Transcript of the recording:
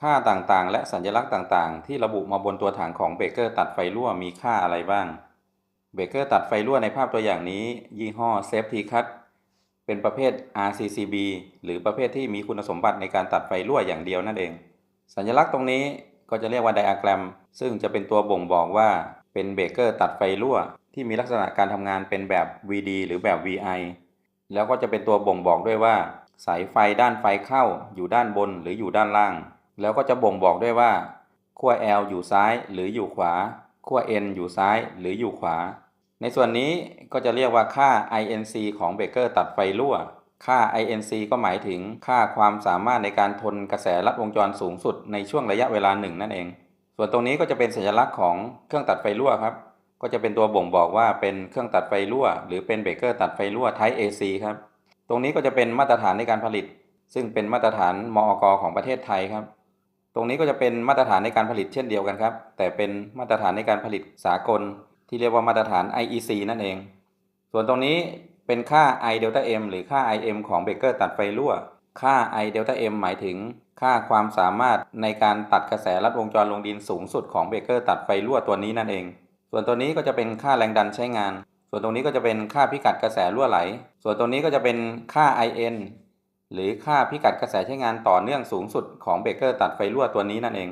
ค่าต่างๆ และสัญลักษณ์ต่างๆ ที่ระบุมาบนตัวถังของเบเกอร์ตัดไฟรั่วมีค่าอะไรบ้าง เบเกอร์ตัดไฟรั่วในภาพตัวอย่างนี้ ยี่ห้อ Safety Cut เป็นประเภท RCCB หรือประเภทที่มีคุณสมบัติในการตัดไฟรั่วอย่างเดียวนั่นเอง สัญลักษณ์ตรงนี้ก็จะเรียกว่าไดอะแกรม ซึ่งจะเป็นตัวบ่งบอกว่าเป็นเบเกอร์ตัดไฟรั่ว ที่มีลักษณะการทำงานเป็นแบบ VD หรือแบบ VI แล้วก็จะเป็นตัวบ่งบอกด้วยว่า สายไฟด้านไฟเข้าอยู่ด้านบนหรืออยู่ด้านล่าง แล้วก็จะบ่งบอกด้วยว่าขั้ว L อยู่ซ้ายหรืออยู่ขวาขั้ว N อยู่ซ้ายหรืออยู่ขวา ในส่วนนี้ก็จะเรียกว่าค่า INC ของเบเกอร์ตัดไฟรั่ว ค่า INC ก็หมายถึงค่าความสามารถในการทนกระแสลัดวงจรสูงสุดในช่วงระยะเวลาหนึ่งนั่นเอง ส่วนตรงนี้ก็จะเป็นสัญลักษณ์ของเครื่องตัดไฟรั่วครับ ก็จะเป็นตัวบ่งบอกว่าเป็นเครื่องตัดไฟรั่ว หรือเป็นเบเกอร์ตัดไฟรั่ว Type AC ครับ ตรงนี้ก็จะเป็นมาตรฐานในการผลิต ซึ่งเป็นมาตรฐานมอกของประเทศไทยครับ ตรงนี้ก็จะเป็นมาตรฐานในการผลิตเช่นเดียวกันครับ แต่เป็นมาตรฐานในการผลิตสากล ที่เรียกว่ามาตรฐาน IEC นั่นเอง ส่วนตรงนี้เป็นค่า I delta M หรือค่า IM ของเบเกอร์ตัดไฟรั่ว ค่า I delta M หมายถึง ค่าความสามารถในการตัดกระแสลัดวงจรลงดินสูงสุดของเบเกอร์ตัดไฟรั่วตัวนี้นั่นเอง ส่วนตัวนี้ก็จะเป็นค่าแรงดันใช้งาน ส่วนตรงนี้ก็จะเป็นค่าพิกัดกระแสรั่วไหล ส่วนตรงนี้ก็จะเป็นค่า IN หรือค่าพิกัดกระแสใช้งานต่อเนื่องสูงสุดของเบเกอร์ตัดไฟรั่วตัวนี้นั่นเอง